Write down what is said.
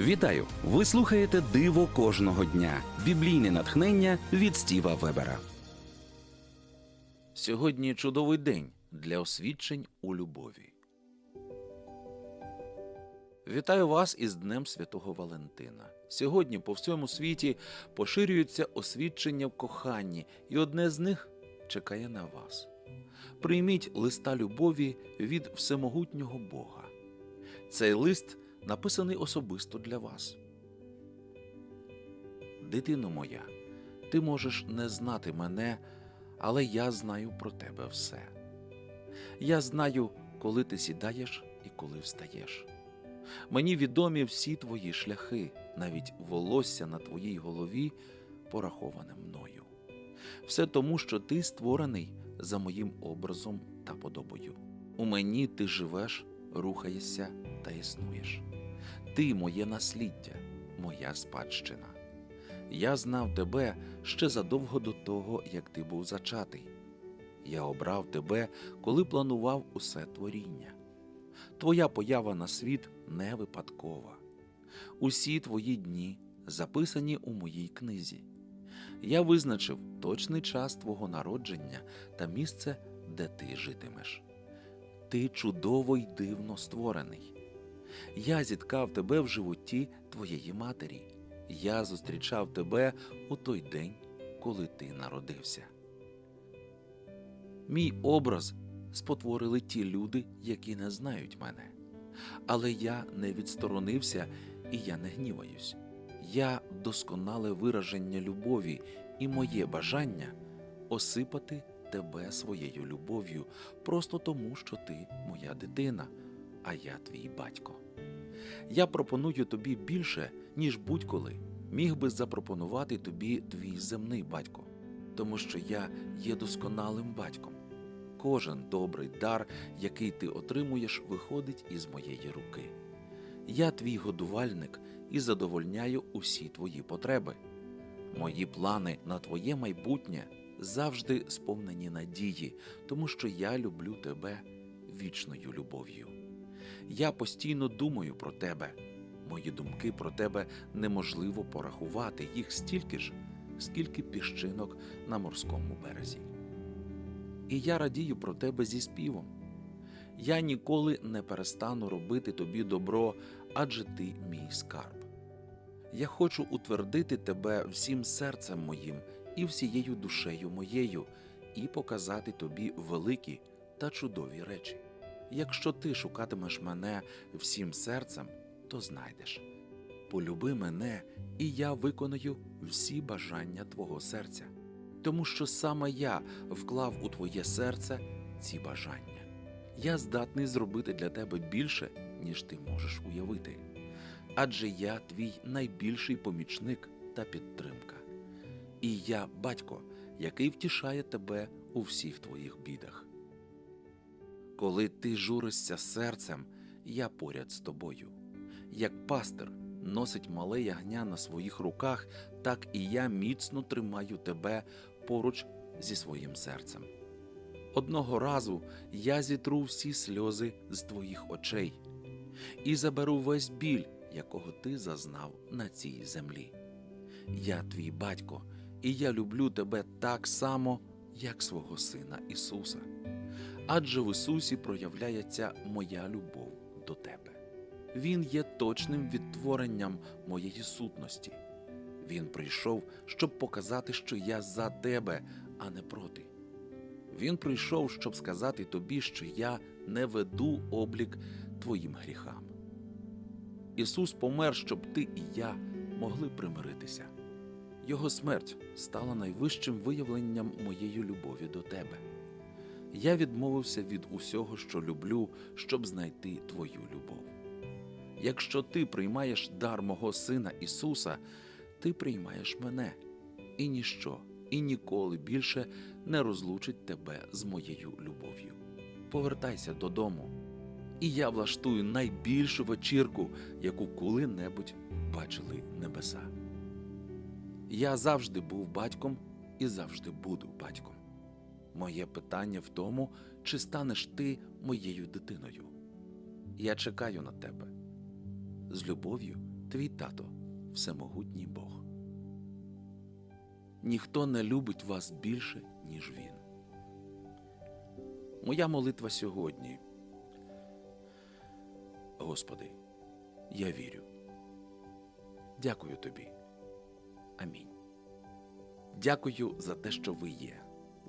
Вітаю! Ви слухаєте Диво кожного дня. Біблійне натхнення від Стіва Вебера. Сьогодні чудовий день для освідчень у любові. Вітаю вас із Днем Святого Валентина. Сьогодні по всьому світі поширюються освідчення в коханні, і одне з них чекає на вас. Прийміть листа любові від всемогутнього Бога. Цей лист написаний особисто для вас. Дитино моя, ти можеш не знати мене, але я знаю про тебе все. Я знаю, коли ти сідаєш і коли встаєш. Мені відомі всі твої шляхи, навіть волосся на твоїй голові пораховане мною. Все тому, що ти створений за моїм образом та подобою. У мені ти живеш, рухаєшся та існуєш. Ти моє насліддя, моя спадщина. Я знав тебе ще задовго до того, як ти був зачатий. Я обрав тебе, коли планував усе творіння. Твоя поява на світ не випадкова. Усі твої дні записані у моїй книзі. Я визначив точний час твого народження та місце, де ти житимеш. Ти чудово й дивно створений. Я зіткав тебе в животі твоєї матері. Я зустрічав тебе у той день, коли ти народився. Мій образ спотворили ті люди, які не знають мене. Але я не відсторонився і я не гніваюсь. Я досконале вираження любові і моє бажання осипати тебе своєю любов'ю просто тому, що ти моя дитина, а я твій батько. Я пропоную тобі більше, ніж будь-коли міг би запропонувати тобі твій земний батько, тому що я є досконалим батьком. Кожен добрий дар, який ти отримуєш, виходить із моєї руки. Я твій годувальник і задовольняю усі твої потреби. Мої плани на твоє майбутнє завжди сповнені надії, тому що я люблю тебе вічною любов'ю. Я постійно думаю про тебе. Мої думки про тебе неможливо порахувати їх стільки ж, скільки піщинок на морському березі. І я радію про тебе зі співом. Я ніколи не перестану робити тобі добро, адже ти мій скарб. Я хочу утвердити тебе всім серцем моїм і всією душею моєю, і показати тобі великі та чудові речі. Якщо ти шукатимеш мене всім серцем, то знайдеш. Полюби мене, і я виконую всі бажання твого серця, тому що саме я вклав у твоє серце ці бажання. Я здатний зробити для тебе більше, ніж ти можеш уявити. Адже я твій найбільший помічник та підтримка. І я батько, який втішає тебе у всіх твоїх бідах. Коли ти журишся серцем, я поряд з тобою. Як пастир носить мале ягня на своїх руках, так і я міцно тримаю тебе поруч зі своїм серцем. Одного разу я зітру всі сльози з твоїх очей і заберу весь біль, якого ти зазнав на цій землі. Я твій батько, і я люблю тебе так само, як свого Сина Ісуса. Адже в Ісусі проявляється моя любов до тебе. Він є точним відтворенням моєї сутності. Він прийшов, щоб показати, що я за тебе, а не проти. Він прийшов, щоб сказати тобі, що я не веду облік твоїм гріхам. Ісус помер, щоб ти і я могли примиритися. Його смерть стала найвищим виявленням моєї любові до тебе. Я відмовився від усього, що люблю, щоб знайти твою любов. Якщо ти приймаєш дар мого Сина Ісуса, ти приймаєш мене, і ніщо, і ніколи більше не розлучить тебе з моєю любов'ю. Повертайся додому, і я влаштую найбільшу вечірку, яку коли-небудь бачили небеса. Я завжди був батьком і завжди буду батьком. Моє питання в тому, чи станеш ти моєю дитиною. Я чекаю на тебе з любов'ю твій тато, всемогутній Бог. Ніхто не любить вас більше, ніж він. Моя молитва сьогодні. Господи, я вірю. Дякую тобі. Амінь. Дякую за те, що ви є.